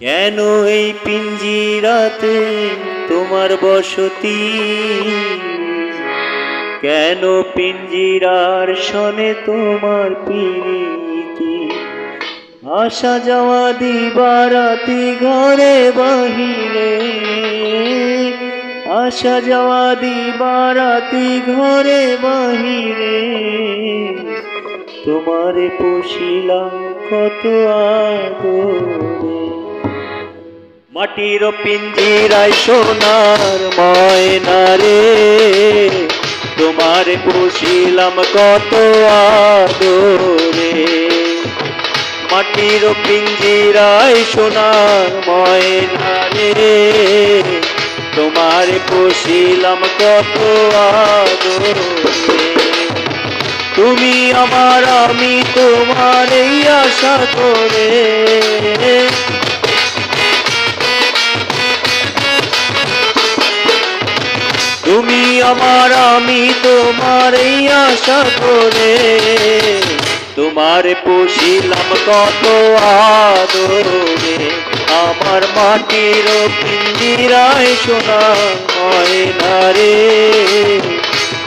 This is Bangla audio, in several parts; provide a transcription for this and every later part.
কেন এই পিঞ্জিরাতে তোমার বসতি? কেন পিঞ্জিরার শনে তোমার পিরিতি? আসা যাওয়া দিবারাতি ঘরে বাহিরে। আসা যাওয়া দিবারাতি ঘরে বাহিরে। তোমারে পুষিলাম কত আদরে। মাটির পিঞ্জিরায় সোনার ময়না রে। তোমারে পুষিলাম কত আদরে। মাটির পিঞ্জিরায় সোনার ময়না রে। তোমারে পুষিলাম কত আদরে। তুমি আমার, আমি তোমার এই আশা করে। আমার, আমি তোমার আশা করে। তোমার পুষিলাম কত আদরে। আমার মাটির পিঞ্জিরায় সোনা ময়না রে।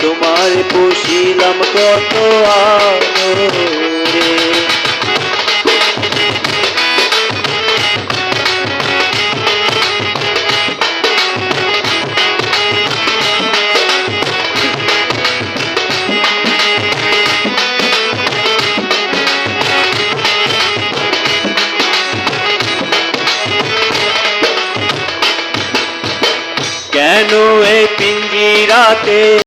তোমার পুষিলাম কত আদরে। কেন এই পিঞ্জিরাতে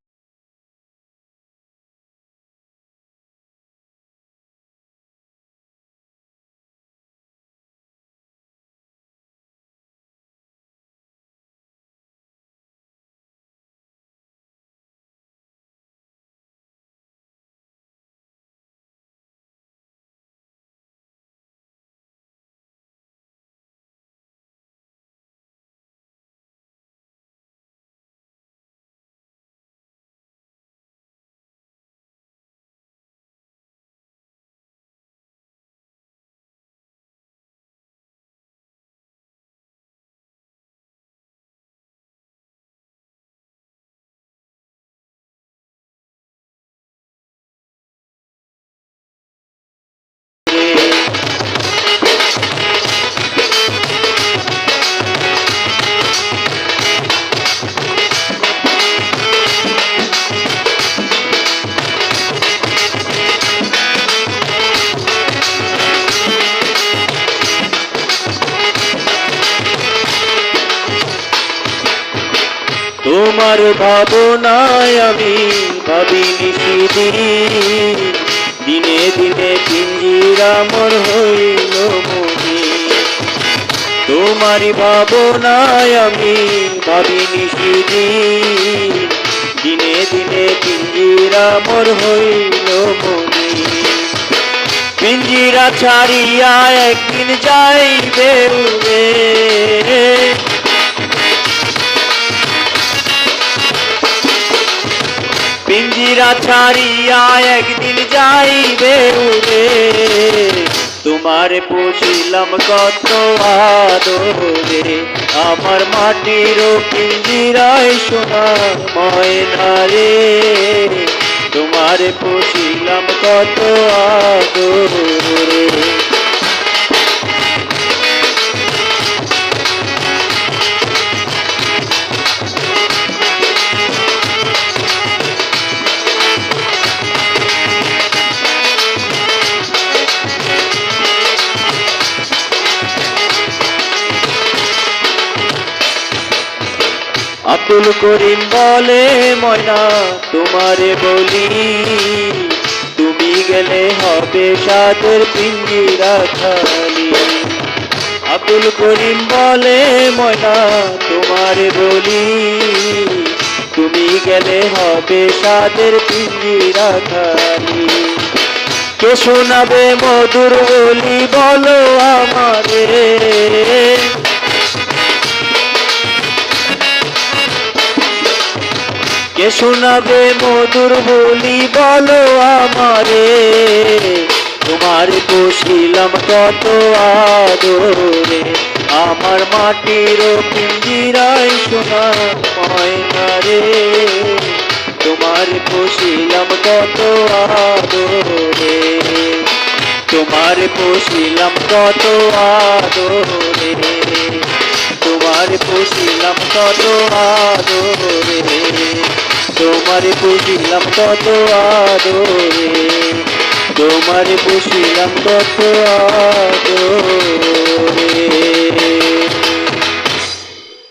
তোমার ভাবনায় আমি ভাবিনি সেদিন দিনে দিনে পিঞ্জিরা মর হইল মনি তোমার ভাবনায় আমি ভাবিনি সেদিন দিনে দিনে পিঞ্জিরা মর হইল মনি পিঞ্জিরা ছাড়িয়া একদিন যাইবে উড়ে। পিঞ্জিরা ছাড়িয়া একদিন যাইবে উড়ে তোমার পুষিলাম কত আদরে, আমার মাটির পিঞ্জিরায় সোনা ময়না রে তোমার পুষিলাম কত আদরে। আব্দুল করিম বলে, ময়না, তোমারে বলি, তুমি গেলে হবে সাদের পিঞ্জিরা খালি আব্দুল করিম বলে, ময়না, তোমারে বলি, তুমি গেলে হবে সাদের পিঞ্জিরা খালি কে শোনাবে মধুর বলি, বলো আমারে। শোনাবে মধুর বলি বলো আমারে? তোমার বসিলাম কত আদরে, আমার মাটির পিঞ্জিরাই শোনা ময়না রে তোমার পুষিলাম কত আদরে, তোমার পুষিলাম কত আদরে, তোমার পুষিলাম কত আদরে। তোমার পুষিলাম কত আদরে তোমার পুষিলাম কত আদরে।